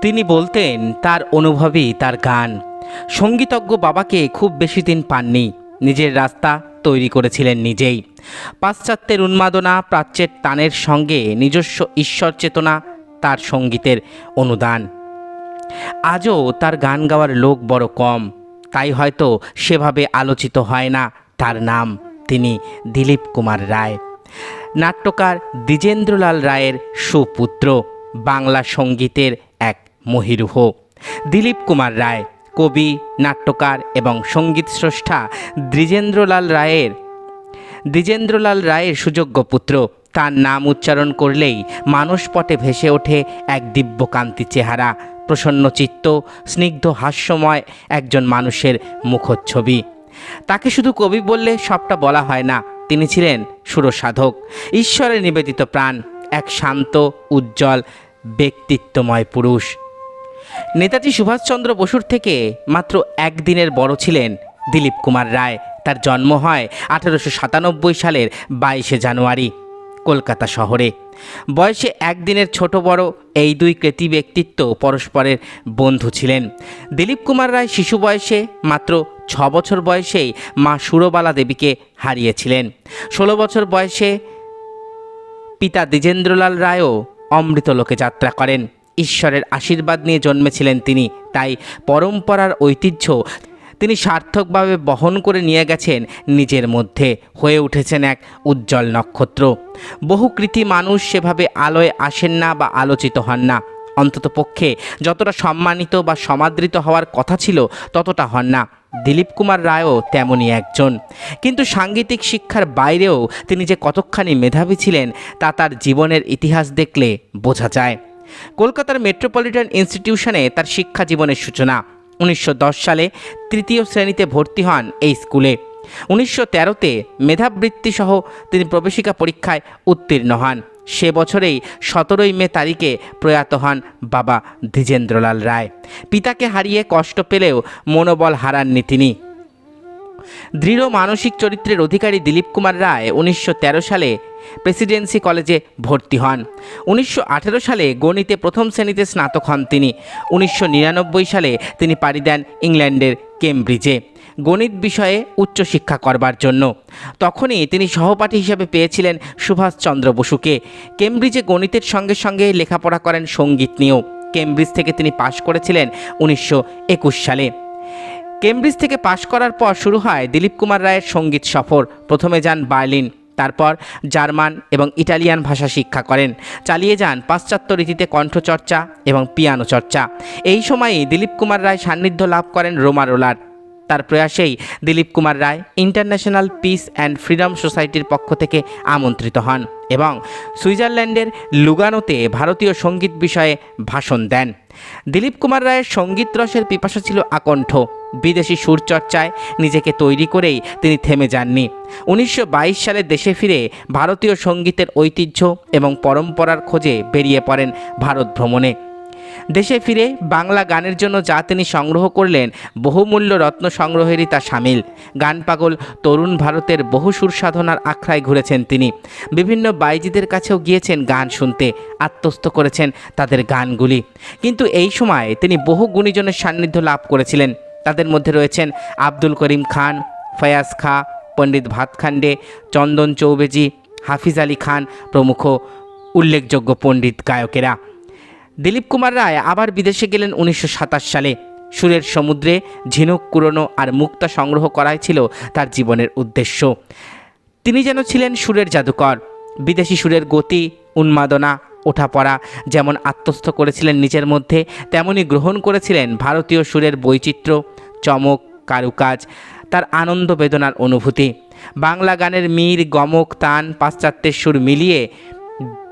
তিনি বলতেন, তার অনুভবই তার গান। সঙ্গীতজ্ঞ বাবাকে খুব বেশি দিন পাননি। নিজের রাস্তা তৈরি করেছিলেন নিজেই। পাশ্চাত্যের উন্মাদনা, প্রাচ্যের টানের সঙ্গে নিজস্ব ঈশ্বর চেতনা, তার সঙ্গীতের অনুদান। আজও তার গান গাওয়ার লোক বড় কম। তাই হয়তো সেভাবে আলোচিত হয় না তার নাম। তিনি দিলীপ কুমার রায়। নাট্যকার দ্বিজেন্দ্রলাল রায়ের সুপুত্র। বাংলা সঙ্গীতের মহিরুহ দিলীপ কুমার রায়, কবি, নাট্যকার এবং সংগীত স্রষ্টা দ্বিজেন্দ্রলাল রায়ের। দ্বিজেন্দ্রলাল রায়ের সুযোগ্য পুত্র, তার নাম উচ্চারণ করলেই মানসপটে ভেসে ওঠে এক দিব্যকান্তি চেহারা, প্রসন্ন চিত্ত, স্নিগ্ধ হাস্যময় একজন মানুষের মুখচ্ছবি। তাকে শুধু কবি বললে সবটা বলা হয় না, তিনি ছিলেন সুরসাধক, ঈশ্বরের নিবেদিত প্রাণ, এক শান্ত, উজ্জ্বল, ব্যক্তিত্বময় পুরুষ। নেতাজি সুভাষচন্দ্র বসুর থেকে মাত্র একদিনের বড় ছিলেন দিলীপ কুমার রায়। তার জন্ম হয় আঠেরোশো সাতানব্বই সালের বাইশে জানুয়ারি কলকাতা শহরে। বয়সে একদিনের ছোট বড় এই দুই কৃতি ব্যক্তিত্ব পরস্পরের বন্ধু ছিলেন। দিলীপ কুমার রায় শিশু বয়সে মাত্র ছ বছর বয়সেই মা সুরবালা দেবীকে হারিয়েছিলেন। ষোলো বছর বয়সে পিতা দ্বিজেন্দ্রলাল রায়ও অমৃতলোকে যাত্রা করেন। ঈশ্বরের আশীর্বাদ নিয়ে জন্মেছিলেন তিনি। তাই পরম্পরার ঐতিহ্য তিনি সার্থকভাবে বহন করে নিয়ে গেছেন নিজের মধ্যে। হয়ে উঠেছেন এক উজ্জ্বল নক্ষত্র। বহু কৃতি মানুষ সেভাবে আলোয় আসেন না বা আলোচিত হন না। অন্তত পক্ষে যতটা সম্মানিত বা সমাদৃত হওয়ার কথা ছিল ততটা হন না। দিলীপ কুমার রায়ও তেমনই একজন। কিন্তু সাংগীতিক শিক্ষার বাইরেও তিনি যে কতখানি মেধাবী ছিলেন তা তার জীবনের ইতিহাস দেখলে বোঝা যায়। কলকাতার মেট্রোপলিটন ইনস্টিটিউশনে তার শিক্ষা জীবনের সূচনা। উনিশশো দশ সালে তৃতীয় শ্রেণীতে ভর্তি হন এই স্কুলে। উনিশশো তেরোতে মেধাবৃত্তি সহ তিনি প্রবেশিকা পরীক্ষায় উত্তীর্ণ হন। সে বছরেই সতেরোই মে তারিখে প্রয়াত হন বাবা দ্বিজেন্দ্রলাল রায়। পিতাকে হারিয়ে কষ্ট পেলেও মনোবল হারাননি তিনি। দৃঢ় মানসিক চরিত্রের অধিকারী দিলীপ কুমার রায় উনিশশো তেরো সালে প্রেসিডেন্সি কলেজে ভর্তি হন। উনিশশো আঠেরো সালে গণিতে প্রথম শ্রেণীতে স্নাতক হন তিনি। উনিশশো নিরানব্বই সালে তিনি পাড়ি দেন ইংল্যান্ডের কেমব্রিজে গণিত বিষয়ে উচ্চশিক্ষা করবার জন্য। তখনই তিনি সহপাঠী হিসেবে পেয়েছিলেন সুভাষচন্দ্র বসুকে। কেমব্রিজে গণিতের সঙ্গে সঙ্গে লেখাপড়া করেন সংগীত নিয়েও। কেমব্রিজ থেকে তিনি পাশ করেছিলেন উনিশশো একুশ সালে। কেমব্রিজ থেকে পাশ করার পর শুরু হয় দিলীপ কুমার রায়ের সংগীত সফর। প্রথমে যান বার্লিন তারপর জার্মান এবং ইটালিয়ান ভাষা শিক্ষা করেন। চালিয়ে যান পাশ্চাত্য রীতিতে কণ্ঠচর্চা এবং পিয়ানো চর্চা এই সময়ে দিলীপ কুমার রায় সান্নিধ্য লাভ করেন রোমা রোলার। তার প্রয়াসেই Dilip Kumar Roy international peace and freedom সোসাইটির পক্ষ থেকে আমন্ত্রিত হন এবং সুইজারল্যান্ডের লুগানোতে ভারতীয় সংগীত বিষয়ে ভাষণ দেন। দিলীপ কুমার রায়ের সংগীত রসের পিপাসা ছিল আকণ্ঠ। বিদেশি সুরচর্চায় নিজেকে তৈরি করেই তিনি থেমে যাননি। উনিশশো বাইশ সালে দেশে ফিরে ভারতীয় সঙ্গীতের ঐতিহ্য এবং পরম্পরার খোঁজে বেরিয়ে পড়েন ভারত ভ্রমণে। দেশে ফিরে বাংলা গানের জন্য যা তিনি সংগ্রহ করলেন, বহুমূল্য রত্ন সংগ্রহেরই তা সামিল। গান পাগল, তরুণ ভারতের বহু সুর সাধনার আখড়ায় ঘুরেছেন তিনি। বিভিন্ন বাইজিদের কাছেও গিয়েছেন গান শুনতে, আত্মস্থ করেছেন তাদের গানগুলি। কিন্তু এই সময় তিনি বহু গুণীজনের সান্নিধ্য লাভ করেছিলেন। তাদের মধ্যে রয়েছেন আব্দুল করিম খান, ফয়াজ খা, পণ্ডিত ভাতখান্ডে চন্দন চৌবেজি, হাফিজ আলী খান প্রমুখ উল্লেখযোগ্য পণ্ডিত গায়কেরা। দিলীপ কুমার রায় আবার বিদেশে গেলেন উনিশশো সাতাশ সালে। সুরের সমুদ্রে ঝিনুক কুড়োনো আর মুক্তা সংগ্রহ করাই ছিল তার জীবনের উদ্দেশ্য। তিনি যেন ছিলেন সুরের জাদুকর। বিদেশি সুরের গতি, উন্মাদনা, ওঠাপড়া যেমন আত্মস্থ করেছিলেন নিজের মধ্যে, তেমনি গ্রহণ করেছিলেন ভারতীয় সুরের বৈচিত্র্য, চমক, কারুকাজ, তার আনন্দ বেদনার অনুভূতি। বাংলা গানের মীর, গমক, তান পাশ্চাত্যের সুর মিলিয়ে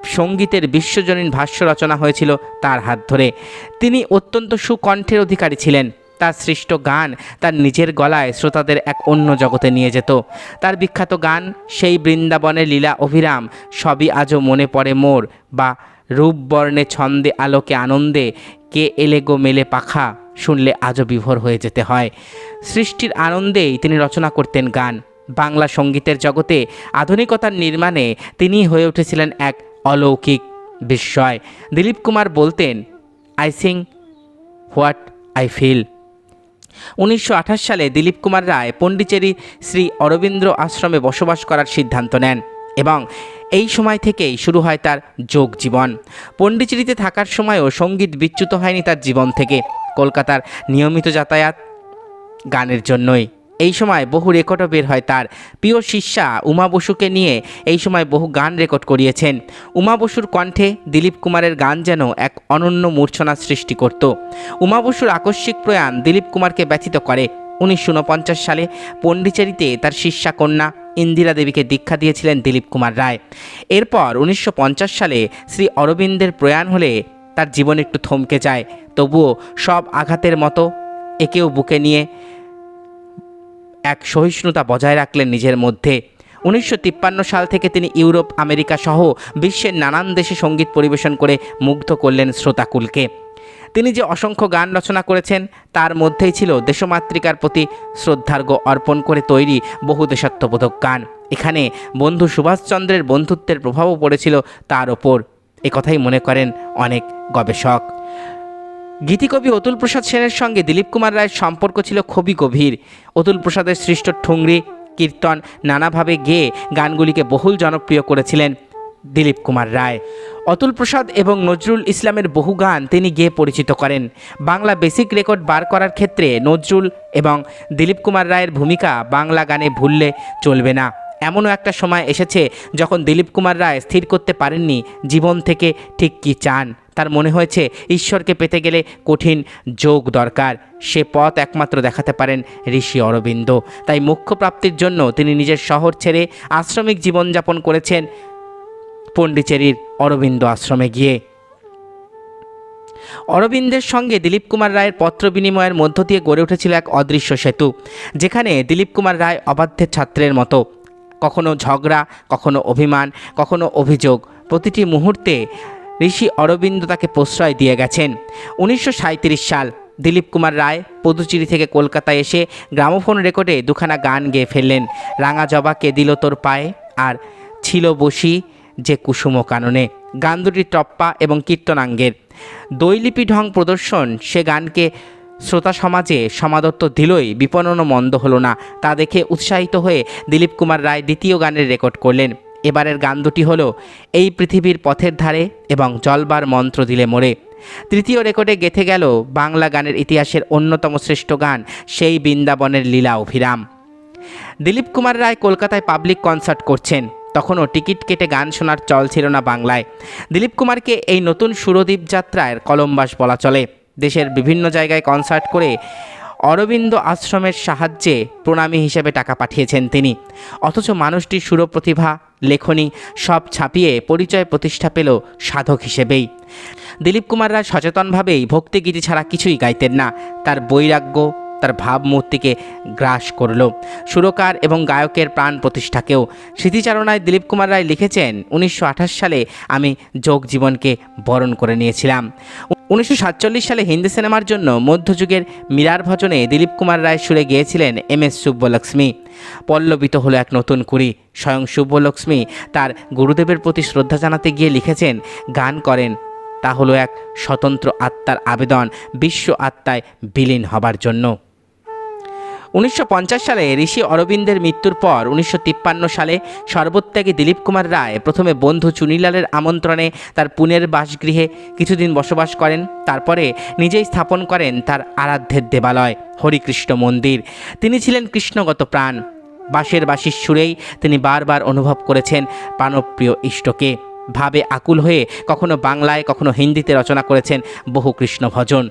সঙ্গীতের বিশ্বজনীন ভাষ্য রচনা হয়েছিল তার হাত ধরে। তিনি অত্যন্ত সুকণ্ঠের অধিকারী ছিলেন। তার সৃষ্ট গান তার নিজের গলায় শ্রোতাদের এক অন্য জগতে নিয়ে যেত। তার বিখ্যাত গান, সেই বৃন্দাবনের লীলা অভিরাম সবই আজও মনে পড়ে মোর বা রূপবর্ণে ছন্দে আলোকে আনন্দে, কে এলে গো মেলে পাখা শুনলে আজও বিভোর হয়ে যেতে হয়। সৃষ্টির আনন্দেই তিনি রচনা করতেন গান। বাংলা সঙ্গীতের জগতে আধুনিকতার নির্মাণে তিনি হয়ে উঠেছিলেন এক অলৌকিক বিস্ময়। দিলীপ কুমার বলতেন I sing what I feel উনিশশো আঠাশ সালে দিলীপ কুমার রায় পণ্ডিচেরি শ্রী অরবিন্দ্র আশ্রমে বসবাস করার সিদ্ধান্ত নেন এবং এই সময় থেকেই শুরু হয় তার যোগ জীবন। পণ্ডিচেরিতে থাকার সময়ও সংগীত বিচ্যুত হয়নি তার জীবন থেকে। কলকাতার নিয়মিত যাতায়াত গানের জন্যই। এই সময় বহু রেকর্ডও বের হয় তার। প্রিয় শিষ্যা উমা বসুকে নিয়ে এই সময় বহু গান রেকর্ড করিয়েছেন। উমা বসুর কণ্ঠে দিলীপ কুমারের গান যেন এক অনন্য মূর্ছনা সৃষ্টি করত। উমা বসুর আকস্মিক প্রয়াণ দিলীপ কুমারকে ব্যথিত করে। উনিশশো উনপঞ্চাশ সালে পণ্ডিচেরিতে তার শিষ্যা কন্যা ইন্দিরা দেবীকে দীক্ষা দিয়েছিলেন দিলীপ কুমার রায়। এরপর উনিশশো পঞ্চাশ সালে শ্রী অরবিন্দের প্রয়াণ হলে তার জীবন একটু থমকে যায়। তবুও সব আঘাতের মতো একেও বুকে নিয়ে এক সহিষ্ণুতা বজায় রাখলেন নিজের মধ্যে। উনিশশো তিপ্পান্ন সাল থেকে তিনি ইউরোপ, আমেরিকা সহ বিশ্বের নানান দেশে সংগীত পরিবেশন করে মুগ্ধ করলেন শ্রোতাকুলকে। তিনি যে অসংখ্য গান রচনা করেছেন, তার মধ্যেই ছিল দেশমাতৃকার প্রতি শ্রদ্ধার্ঘ্য অর্পণ করে তৈরি বহু দেশাত্মবোধক গান। এখানে বন্ধু সুভাষচন্দ্রের বন্ধুত্বের প্রভাবও পড়েছিল তার ওপর। কথাই মনে করেন অনেক গবেষক। গীতিকবি অতুল প্রসাদ সেনের সঙ্গে দিলীপ কুমার রায়ের সম্পর্ক ছিল খুবই গভীর। অতুল প্রসাদের সৃষ্ট ঠুংরি, কীর্তন নানাভাবে গেয়ে গানগুলিকে বহুল জনপ্রিয় করেছিলেন দিলীপ কুমার রায়। অতুল প্রসাদ এবং নজরুল ইসলামের বহু গান তিনি গেয়ে পরিচিত করেন। বাংলা বেসিক রেকর্ড বার করার ক্ষেত্রে নজরুল এবং দিলীপ কুমার রায়ের ভূমিকা বাংলা গানে ভুললে চলবে না। এমনও একটা সময় এসেছে যখন দিলীপ কুমার রায় স্থির করতে পারেননি, জীবন থেকে ঠিক কী চান? তার মনে হয়েছে, ঈশ্বরকে পেতে গেলে কঠিন যোগ দরকার। সে পথ একমাত্র দেখাতে পারেন ঋষি অরবিন্দ। তাই মুখ্য প্রাপ্তির জন্য তিনি নিজের শহর ছেড়ে আশ্রমিক জীবনযাপন করেছেন পণ্ডিচেরির অরবিন্দ আশ্রমে গিয়ে। অরবিন্দের সঙ্গে দিলীপ কুমার রায়ের পত্র বিনিময়ের মধ্য দিয়ে গড়ে উঠেছিল এক অদৃশ্য সেতু, যেখানে দিলীপ কুমার রায় অবাধ্যের ছাত্রের মতো। কখনো ঝগড়া, কখনো অভিমান, কখনো অভিযোগ। প্রতিটি মুহূর্তে ঋষি অরবিন্দ তাকে প্রশ্রয় দিয়ে গেছেন। উনিশশো সাঁইত্রিশ সাল দিলীপ কুমার রায় পদুচিরি থেকে কলকাতায় এসে গ্রামোফোন রেকর্ডে দুখানা গান গেয়ে ফেললেন। রাঙা জবা কে দিল তোর পায়ে? আর ছিল বসি যে কুসুম কাননে। গান দুটি টপ্পা এবং কীর্তনাঙ্গের। দৈলিপি ঢং প্রদর্শন সে গানকে শ্রোতা সমাজে সমাদত্ত দিলই বিপণনও মন্দ হলো না, তা দেখে উৎসাহিত হয়ে দিলীপ কুমার রায় দ্বিতীয় গানের রেকর্ড করলেন। এবারের গান দুটি হল, এই পৃথিবীর পথের ধারে এবং জলবার মন্ত্র দিলে মোড়ে তৃতীয় রেকর্ডে গেথে গেল বাংলা গানের ইতিহাসের অন্যতম শ্রেষ্ঠ গান, সেই বৃন্দাবনের লীলা অভিরাম দিলীপ কুমার রায় কলকাতায় পাবলিক কনসার্ট করছেন, তখনও টিকিট কেটে গান শোনার চল ছিল না বাংলায়। দিলীপ কুমারকে এই নতুন সুরদীপ যাত্রার কলম্বাস বলা চলে। দেশের বিভিন্ন জায়গায় কনসার্ট করে অরবিন্দ আশ্রমের সাহায্যে প্রণামী হিসেবে টাকা পাঠিয়েছেন তিনি। অথচ মানুষটির সুরপ্রতিভা, লেখনী সব ছাপিয়ে পরিচয় প্রতিষ্ঠা পেল সাধক হিসেবেই। দিলীপ কুমার রায় সচেতনভাবেই ভক্তিগীতি ছাড়া কিছুই গাইতেন না। তার বৈরাগ্য, তার ভাবমূর্তিকে গ্রাস করল। সুরকার এবং গায়কের প্রাণ প্রতিষ্ঠাকেও। স্মৃতিচারণায় দিলীপ কুমার রায় লিখেছেন, উনিশশো আঠাশ সালে আমি যোগ জীবনকে বরণ করে নিয়েছিলাম। উনিশশো সাতচল্লিশ সালে হিন্দি সিনেমার জন্য মধ্যযুগের মীরার ভজনে দিলীপ কুমার রায় সুরে গিয়েছিলেন এম এস সুব্বলক্ষ্মী। পল্লবিত হল এক নতুন কুড়ি। স্বয়ং শুভলক্ষ্মী তার গুরুদেবের প্রতি শ্রদ্ধা জানাতে গিয়ে লিখেছেন, গান করেন। তা হলো এক স্বতন্ত্র আত্মার আবেদন, বিশ্ব আত্মায় বিলীন হবার জন্য। উনিশশো পঞ্চাশ সালে ঋষি অরবিন্দের মৃত্যুর পর উনিশশো তিপ্পান্ন সালে সর্বত্যাগী দিলীপ কুমার রায় প্রথমে বন্ধু চুনিলালের আমন্ত্রণে তার পুনের বাসগৃহে কিছুদিন বসবাস করেন, তারপরে নিজেই স্থাপন করেন তার আরাধ্যের দেবালয়, হরিকৃষ্ণ মন্দির। তিনি ছিলেন কৃষ্ণগত প্রাণ। বাঁশের বাঁশির সুরেই তিনি বারবার অনুভব করেছেন প্রাণপ্রিয় ইষ্টকে। ভাবে আকুল হয়ে কখনো বাংলায়, কখনো হিন্দিতে রচনা করেছেন বহু কৃষ্ণ ভজন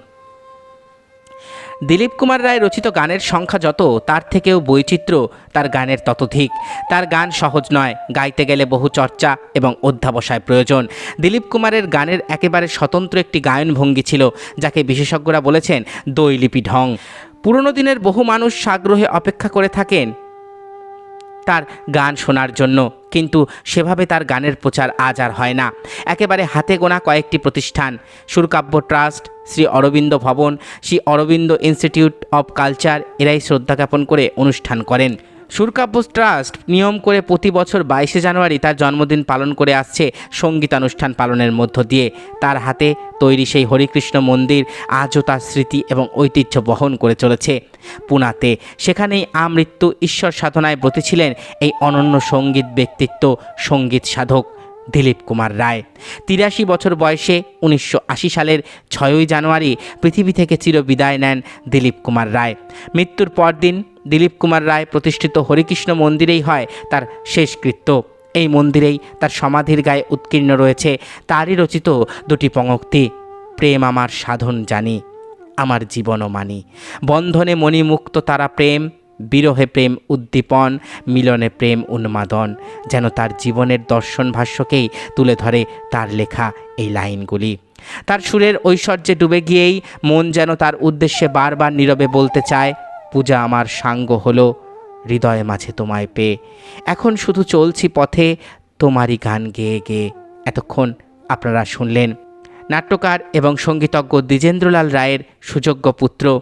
দিলীপ কুমার রায় রচিত গানের সংখ্যা যত, তার থেকেও বৈচিত্র্য তার গানের ততধিক। তার গান সহজ নয়, গাইতে গেলে বহু চর্চা এবং অধ্যাবসায় প্রয়োজন। দিলীপ কুমারের গানের একেবারে স্বতন্ত্র একটি গায়ন ভঙ্গি ছিল, যাকে বিশেষজ্ঞরা বলেছেন দৈলিপি ঢং। পুরনো দিনের বহু মানুষ সাগ্রহে অপেক্ষা করে থাকেন তার গান শোনার জন্য। কিন্তু সেভাবে তার গানের প্রচার আজ আর হয় না। একেবারে হাতে গোনা কয়েকটি প্রতিষ্ঠান। সুরকাব্য trust, Shri Aurobindo Bhavan, Shri Aurobindo institute of culture, এরাই শ্রদ্ধা জ্ঞাপন করে অনুষ্ঠান করেন। সুরকাব্য ট্রাস্ট নিয়ম করে প্রতি বছর বাইশে জানুয়ারি তার জন্মদিন পালন করে আসছে সঙ্গীতানুষ্ঠান পালনের মধ্য দিয়ে। তার হাতে তৈরি সেই হরিকৃষ্ণ মন্দির আজও তার স্মৃতি এবং ঐতিহ্য বহন করে চলেছে। পুনাতে সেখানেই আমৃত্যু ঈশ্বর সাধনায় ব্রতী ছিলেন এই অনন্য সংগীত ব্যক্তিত্ব সংগীত সাধক। দিলীপ কুমার রায়। তিরাশি বছর বয়সে উনিশশো আশি সালের ছয়ই জানুয়ারি পৃথিবী থেকে চিরবিদায় নেন দিলীপ কুমার রায়। মৃত্যুর পরদিন দিলীপ কুমার রায় প্রতিষ্ঠিত হরিকৃষ্ণ মন্দিরেই হয় তার শেষকৃত্য। এই মন্দিরেই তার সমাধির গায়ে উৎকীর্ণ রয়েছে তারই রচিত দুটি পঙ্ক্তি, প্রেম আমার সাধন জানি, আমার জীবনও মানি। বন্ধনে মণিমুক্ত তারা প্রেম বিরহে প্রেম উদ্দীপন, মিলনে প্রেম উন্মাদন, যেন তার জীবনের দর্শন ভাষ্যকেই তুলে ধরে তার লেখা এই লাইনগুলি। তার সুরের ঐশ্বর্যে ডুবে গিয়েই মন যেন তার উদ্দেশ্যে বারবার নীরবে বলতে চায়, পূজা আমার সাঙ্গ হলো, হৃদয়ে মাঝে তোমায় পেয়ে এখন শুধু চলছি পথে, তোমারই গান গেয়ে গেয়ে। এতক্ষণ আপনারা শুনলেন নাট্যকার এবং সঙ্গীতজ্ঞ দ্বিজেন্দ্রলাল রায়ের সুযোগ্য পুত্র